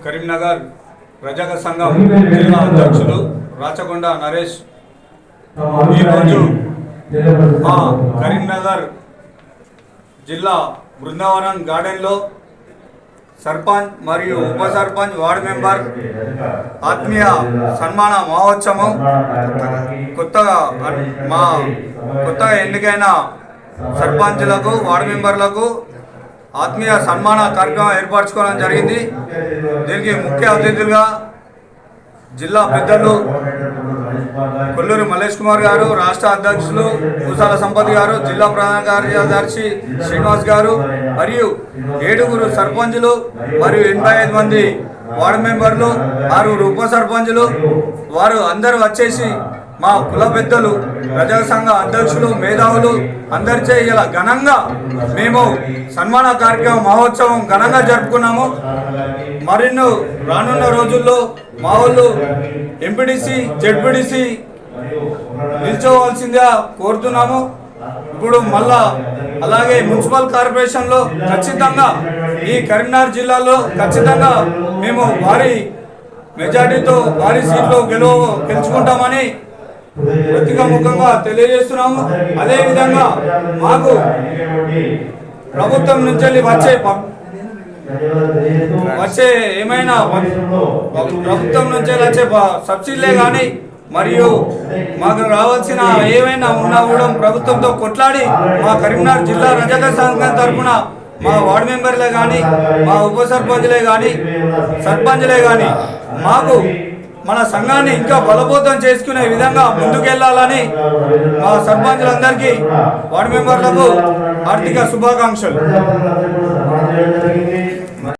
కరీంనగర్ ప్రజాక సంఘం జిల్లా అధ్యక్షులు రాచకొండ నరేష్ ఈరోజు మా కరీంనగర్ జిల్లా బృందావనం గార్డెన్లో సర్పంచ్ మరియు ఉప సర్పంచ్ వార్డు మెంబర్ ఆత్మీయ సన్మాన మహోత్సవం కొత్తగా మా కొత్తగా ఎన్నికైన సర్పంచ్లకు వార్డు మెంబర్లకు ఆత్మీయ సన్మాన కార్యక్రమం ఏర్పరచుకోవడం జరిగింది. దీనికి ముఖ్య అతిథులుగా జిల్లా పెద్దలు కొల్లూరు మల్లేష్ కుమార్ గారు రాష్ట్ర అధ్యక్షులు భూసాల సంపత్ గారు జిల్లా ప్రధాన కార్యదర్శి శ్రీనివాస్ గారు మరియు ఏడుగురు సర్పంచులు మరియు ఎనభై ఐదు మంది వార్డు మెంబర్లు ఆరుగురు ఉప సర్పంచులు. వారు అందరూ వచ్చేసి మా కుల పెద్దలు ప్రజా సంఘ అధ్యక్షులు మేధావులు అందరిచే ఇలా ఘనంగా మేము సన్మాన కార్యక్రమం మహోత్సవం ఘనంగా జరుపుకున్నాము. మరిన్నో రానున్న రోజుల్లో మా వాళ్ళు ఎంపీడీసీ జెడ్పీడీసీ నిల్చోవాల్సిందిగా కోరుతున్నాము. ఇప్పుడు మళ్ళా అలాగే మున్సిపల్ కార్పొరేషన్లో ఖచ్చితంగా ఈ కరీంనగర్ జిల్లాలో ఖచ్చితంగా మేము భారీ మెజార్టీతో భారీ సీట్లు గెలువ గెలుచుకుంటామని ప్రతికాముఖంగా తెలియజేస్తున్నాము. అదేవిధంగా మాకు ప్రభుత్వం నుంచి వచ్చే వచ్చే ఏమైనా ప్రభుత్వం నుంచి వచ్చే సబ్సిడీలే కానీ మరియు మాకు రావాల్సిన ఏమైనా ఉన్నా కూడా ప్రభుత్వంతో కొట్లాడి మా కరీంనగర్ జిల్లా రజక సంఘం తరఫున మా వార్డు మెంబర్లే కానీ మా ఉప సర్పంచ్లే కానీ సర్పంచ్లే కానీ మాకు మన సంఘాన్ని ఇంకా బలబోధం చేసుకునే విధంగా ముందుకెళ్ళాలని మా సర్పంచులందరికీ వార్డు మెంబర్లకు ఆర్థిక శుభాకాంక్షలు.